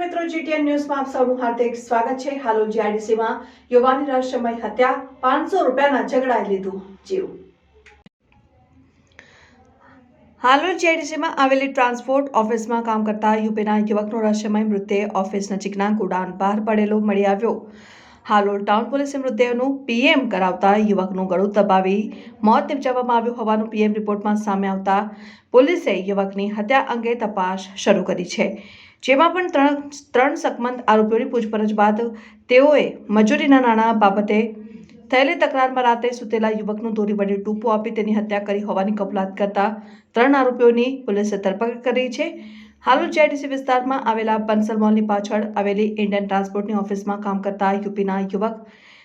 વીટીએન ન્યૂઝમાં આપ સૌનું હાર્દિક સ્વાગત છે. હાલો જીઆઈડીસીમાં યુવાની રહસ્યમય હત્યા, પાંચસો રૂપિયાના ઝઘડાએ લીધું જીવ. હાલોલ જીઆઈડીસીમાં આવેલી ટ્રાન્સપોર્ટ ઓફિસમાં કામ કરતા યુપીના યુવકનો રહસ્યમય મૃતદેહ ઓફિસ નજીકના ગોડાઉન બહાર પડેલો મળી આવ્યો. હાલોલ ટાઉન પોલીસે મૃતદેહનું પીએમ કરાવતા યુવકનું ગળું દબાવી મોત નિપજાવવામાં આવ્યું હોવાનું પીએમ રિપોર્ટમાં સામે આવતા પોલીસે યુવકની હત્યા અંગે તપાસ શરૂ કરી છે. જેમાં પણ ત્રણ ત્રણ સકમંદ આરોપીઓની પૂછપરછ બાદ તેઓએ મજૂરીના નાણાં બાબતે થયેલી તકરારમાં રાતે સુતેલા યુવકનું દોરી વડે ટૂંપો આપી તેની હત્યા કરી હોવાની કબૂલાત કરતા ત્રણ આરોપીઓની પોલીસે ધરપકડ કરી છે. હાલોલ જેડીસી વિસ્તારમાં આવેલા બંસલ મોલની પાછળ આવેલી ઇન્ડિયન ટ્રાન્સપોર્ટની ઓફિસમાં કામ કરતા યુપીના યુવક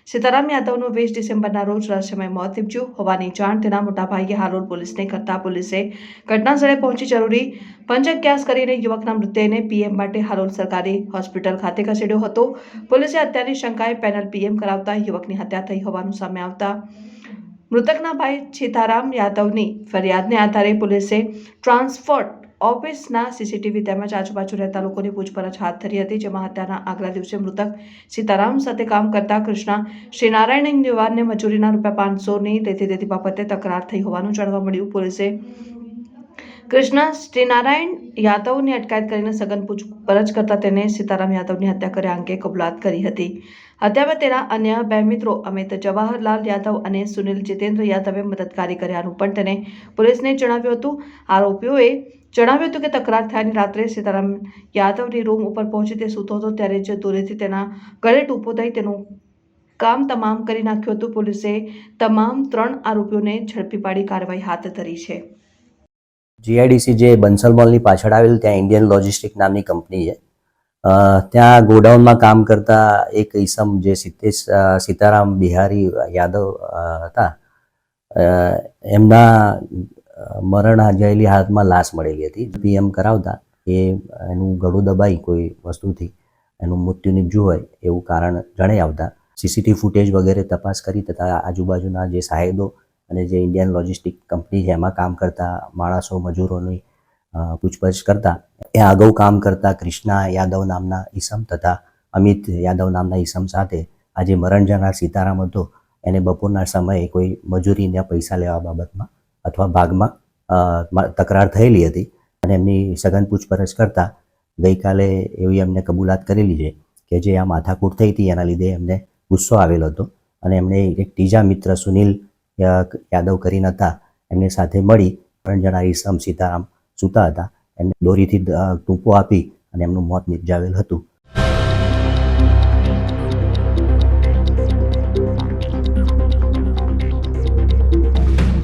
સીતારામ યાદવનું વીસ ડિસેમ્બરના રોજ રહસ્યમય મોત નીપજ્યું હોવાની જાણ તેના મોટાભાઈએ હાલોલ પોલીસને કરતા પોલીસે ઘટનાસ્થળે પહોંચી જરૂરી પંચક્યાસ કરીને યુવકના મૃતદેહને પીએમ માટે હાલોલ સરકારી હોસ્પિટલ ખાતે ખસેડ્યો હતો. પોલીસે હત્યાની શંકાએ પેનલ પીએમ કરાવતા યુવકની હત્યા થઈ હોવાનું સામે આવતા મૃતકના ભાઈ સીતારામ યાદવની ફરિયાદને આધારે પોલીસે ટ્રાન્સપોર્ટ ઓફિસના સીસીટીવી તેમજ આજુબાજુ રહેતા લોકોની પૂછપરછ હાથ ધરી હતી, જેમાં હત્યાના આગલા દિવસે મૃતક સીતારામ સાથે કામ કરતા કૃષ્ણા શ્રીનારાયણ નિવારને મજૂરીના રૂપિયા પાંચસોની લેતી દેતી બાબતે તકરાર થઈ હોવાનું જાણવા મળ્યું. પોલીસે કૃષ્ણ, શ્રીનારાયણ યાદવની અટકાયત કરીને સઘન પૂછપરછ કરતા તેને સીતારામ યાદવની હત્યા કર્યા અંગે કબૂલાત કરી હતી. હત્યામાં તેના અન્ય બે મિત્રો અમિત જવાહરલાલ યાદવ અને સુનિલ જીતેન્દ્ર યાદવે મદદકારી કર્યાનું પણ તેને પોલીસને જણાવ્યું હતું. આરોપીઓએ જણાવ્યું હતું કે તકરાર થયાની રાત્રે સીતારામ યાદવની રૂમ ઉપર પહોંચી તે સૂતો હતો, ત્યારે જ દૂરેથી તેના ગળે ટૂંપો થઈ તેનું કામ તમામ કરી નાખ્યું હતું. પોલીસે તમામ ત્રણ આરોપીઓને ઝડપી પાડી કાર્યવાહી હાથ ધરી છે. જીઆઈડીસી જે બંસલ મોલની પાછળ આવેલ ત્યાં ઇન્ડિયન લોજિસ્ટિક નામની કંપની છે. ત્યાં ગોડાઉનમાં કામ કરતા એક ઈસમ જે સિત્તેશ સીતારામ બિહારી યાદવ હતા એમના મરણ જયેલી હાલતમાં લાશ મળેલી હતી. પીએમ કરાવતા એ એનું ગળું દબાઈ કોઈ વસ્તુથી, એનું મૃત્યુ નીપજ્યું હોય એવું કારણ જણાઈ આવતા. સીસીટીવી ફૂટેજ વગેરે તપાસ કરી તથા આજુબાજુના જે સાહેબો અને જે ઇન્ડિયન લોજિસ્ટિક કંપની છે, એમાં કામ કરતા માણસો, મજૂરોની પૂછપરછ કરતા, એ અગાઉ કામ કરતા કૃષ્ણા યાદવ નામના ઈસમ તથા અમિત યાદવ નામના ઈસમ સાથે આજે મરણ જનાર સીતારામ હતો. એને બપોરના સમયે કોઈ મજૂરીના પૈસા લેવા બાબતમાં અથવા ભાગમાં તકરાર થયેલી હતી અને એમની સઘન પૂછપરછ કરતા ગઈકાલે એવી એમને કબૂલાત કરેલી છે કે જે આ માથાકૂટ થઈ હતી, એના લીધે એમને ગુસ્સો આવેલો હતો અને એમણે એક ત્રીજા મિત્ર સુનિલ યાદવ કરીને હતા એમની સાથે મળી ત્રણ જણા ઈસમ સીતારામ સૂતા હતા. એમને દોરીથી ટૂંકો આપી અને એમનું મોત નિપજાવેલ હતું.